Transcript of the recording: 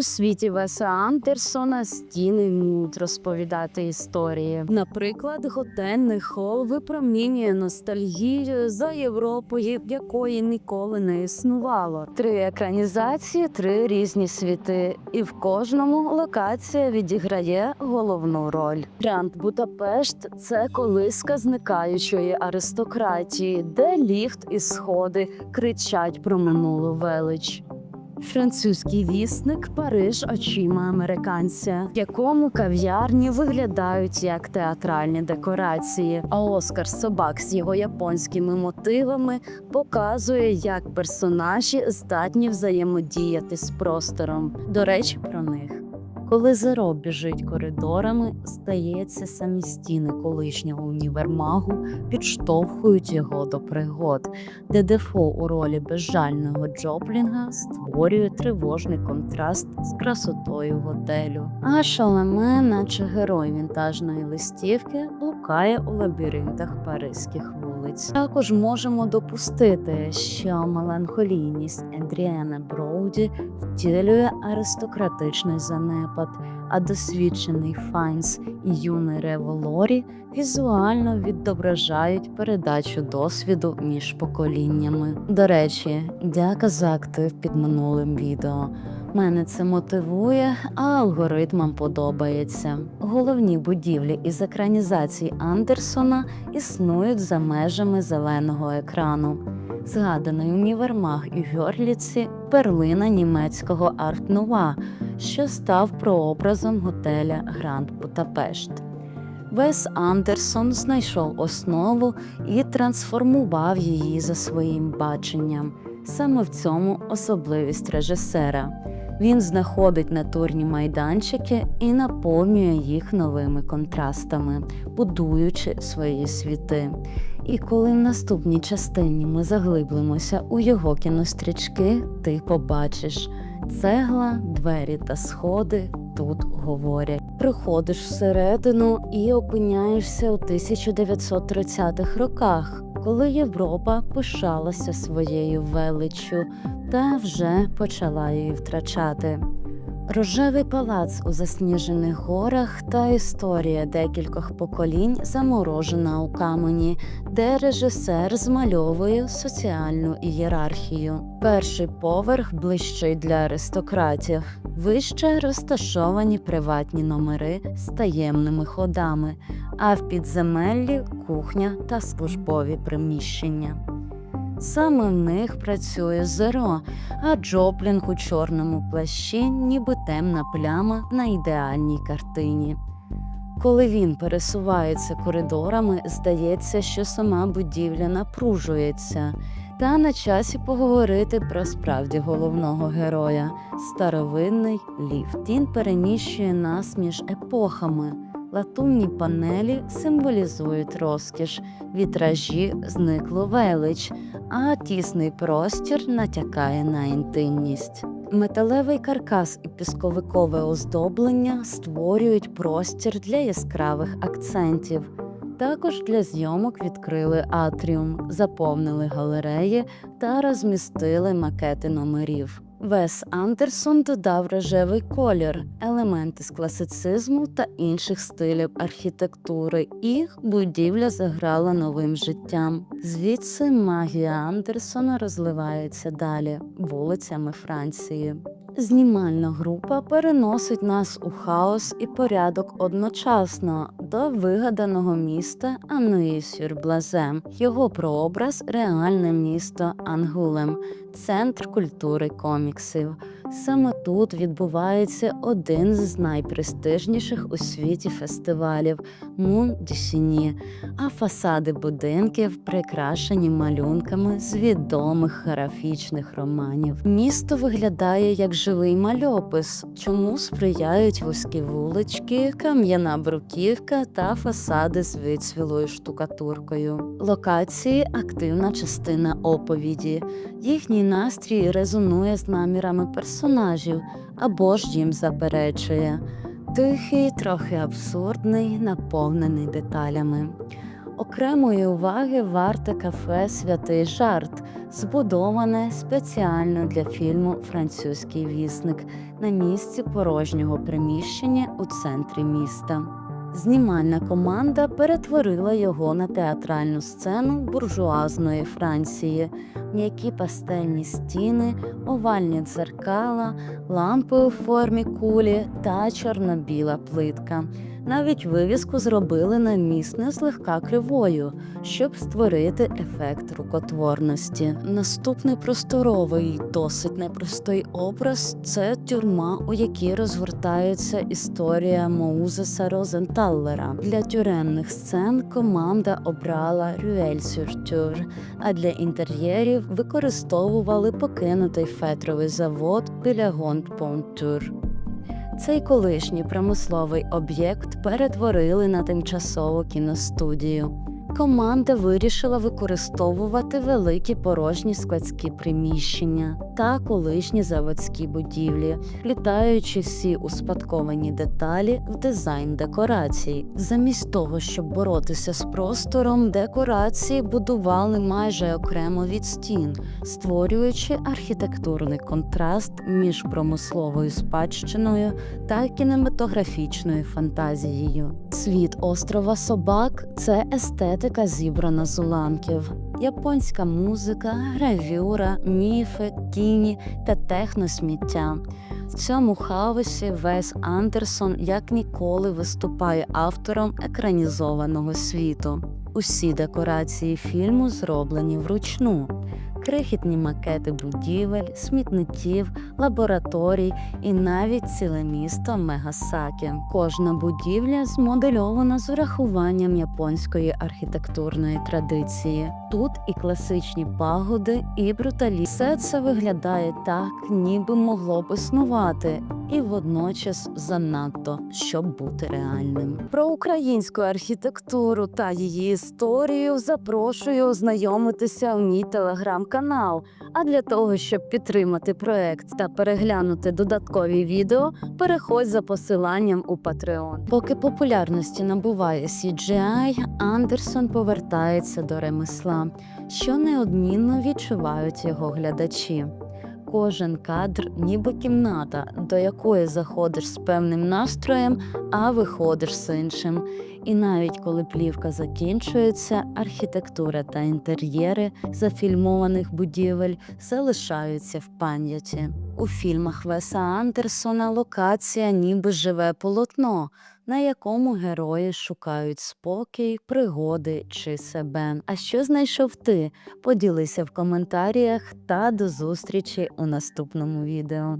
У світі Веса Андерсона стіни вміють розповідати історії. Наприклад, готельний хол випромінює ностальгію за Європою, якої ніколи не існувало. Три екранізації, три різні світи, і в кожному локація відіграє головну роль. Гранд Будапешт це колиска зникаючої аристократії, де ліфт і сходи кричать про минулу велич. Французький вісник Париж очима американця, в якому кав'ярні виглядають як театральні декорації. А Оскар собак з його японськими мотивами показує, як персонажі здатні взаємодіяти з простором. До речі, про них. Коли Зеро біжить коридорами, здається, самі стіни колишнього універмагу підштовхують його до пригод, де Дефо у ролі безжального Джоплінга створює тривожний контраст з красотою готелю. А Шаламе, наче герой вінтажної листівки, блукає у лабіринтах паризьких вулиць. Також можемо допустити, що меланхолійність Ендріана Броуді втілює аристократичний занепад, а досвідчений Файнс і юний Револорі візуально відображають передачу досвіду між поколіннями. До речі, дяка за актив під минулим відео. Мене це мотивує, а алгоритмам подобається. Головні будівлі із екранізацій Андерсона існують за межами зеленого екрану. Згаданий універмаг у Гьорліці перлина німецького арт-нуа, що став прообразом готеля Гранд Будапешт. Вес Андерсон знайшов основу і трансформував її за своїм баченням. Саме в цьому особливість режисера. Він знаходить натурні майданчики і наповнює їх новими контрастами, будуючи свої світи. І коли в наступній частині ми заглиблимося у його кінострічки, ти побачиш цегла, двері та сходи тут говорять. Приходиш всередину і опиняєшся у 1930-х роках, коли Європа пишалася своєю величчю та вже почала її втрачати. Рожевий палац у засніжених горах та історія декількох поколінь заморожена у камені, де режисер змальовує соціальну ієрархію. Перший поверх ближчий для аристократів, вище розташовані приватні номери з таємними ходами, а в підземеллі кухня та службові приміщення. Саме в них працює зеро, а Джоплінг у чорному плащі, ніби темна пляма на ідеальній картині. Коли він пересувається коридорами, здається, що сама будівля напружується, та на часі поговорити про справді головного героя старовинний ліфт. Він переміщує нас між епохами. Латунні панелі символізують розкіш, вітражі зниклу велич, а тісний простір натякає на інтимність. Металевий каркас і пісковикове оздоблення створюють простір для яскравих акцентів. Також для зйомок відкрили атріум, заповнили галереї та розмістили макети номерів. Вес Андерсон додав рожевий колір, елементи з класицизму та інших стилів архітектури, і будівля заграла новим життям. Звідси магія Андерсона розливається далі вулицями Франції. Знімальна група переносить нас у хаос і порядок одночасно до вигаданого міста Ануї-Сюрблазе. Його прообраз реальне місто Ангулем, центр культури коміксів. Саме тут відбувається один з найпрестижніших у світі фестивалів Мун Дюсіні, а фасади будинків прикрашені малюнками з відомих графічних романів. Місто виглядає як живий мальопис, чому сприяють вузькі вулички, кам'яна бруківка та фасади з вицвілою штукатуркою. Локації активна частина оповіді. Їхній настрій резонує з намірами персонажів або ж їм заперечує. Тихий, трохи абсурдний, наповнений деталями. Окремої уваги варте кафе Святий жарт, збудоване спеціально для фільму Французький вісник на місці порожнього приміщення у центрі міста. Знімальна команда перетворила його на театральну сцену буржуазної Франції, м'які пастельні стіни, овальні дзеркала, лампи у формі кулі та чорно-біла плитка. Навіть вивіску зробили намісне злегка кривою, щоб створити ефект рукотворності. Наступний просторовий, досить непростий образ це тюрма, у якій розгортається історія Моузеса Розенталлера. Для тюремних сцен команда обрала Рюель Сюртюр, а для інтер'єрів використовували покинутий фетровий завод біля Гонд Понтюр. Цей колишній промисловий об'єкт перетворили на тимчасову кіностудію. Команда вирішила використовувати великі порожні складські приміщення та колишні заводські будівлі, вплітаючи всі успадковані деталі в дизайн декорацій. Замість того, щоб боротися з простором, декорації будували майже окремо від стін, створюючи архітектурний контраст між промисловою спадщиною та кінематографічною фантазією. Світ острова собак це естетика зібрана з уламків. Японська музика, гравюра, міфи, кіні та техносміття. В цьому хаосі Вес Андерсон як ніколи виступає автором екранізованого світу. Усі декорації фільму зроблені вручну. Крихітні макети будівель, смітників, лабораторій і навіть ціле місто Мегасакі. Кожна будівля змодельована з урахуванням японської архітектурної традиції. Тут і класичні пагоди, і бруталі. Все це виглядає так, ніби могло б існувати, і водночас занадто, щоб бути реальним. Про українську архітектуру та її історію запрошую ознайомитися в мій телеграм-канал. А для того, щоб підтримати проект та переглянути додаткові відео, переходь за посиланням у Patreon. Поки популярності набуває CGI, Андерсон повертається до ремесла, що неодмінно відчувають його глядачі. Кожен кадр, ніби кімната, до якої заходиш з певним настроєм, а виходиш з іншим. І навіть коли плівка закінчується, архітектура та інтер'єри зафільмованих будівель залишаються в пам'яті. У фільмах Веса Андерсона локація ніби живе полотно, на якому герої шукають спокій, пригоди чи себе. А що знайшов ти? Поділися в коментарях та до зустрічі у наступному відео.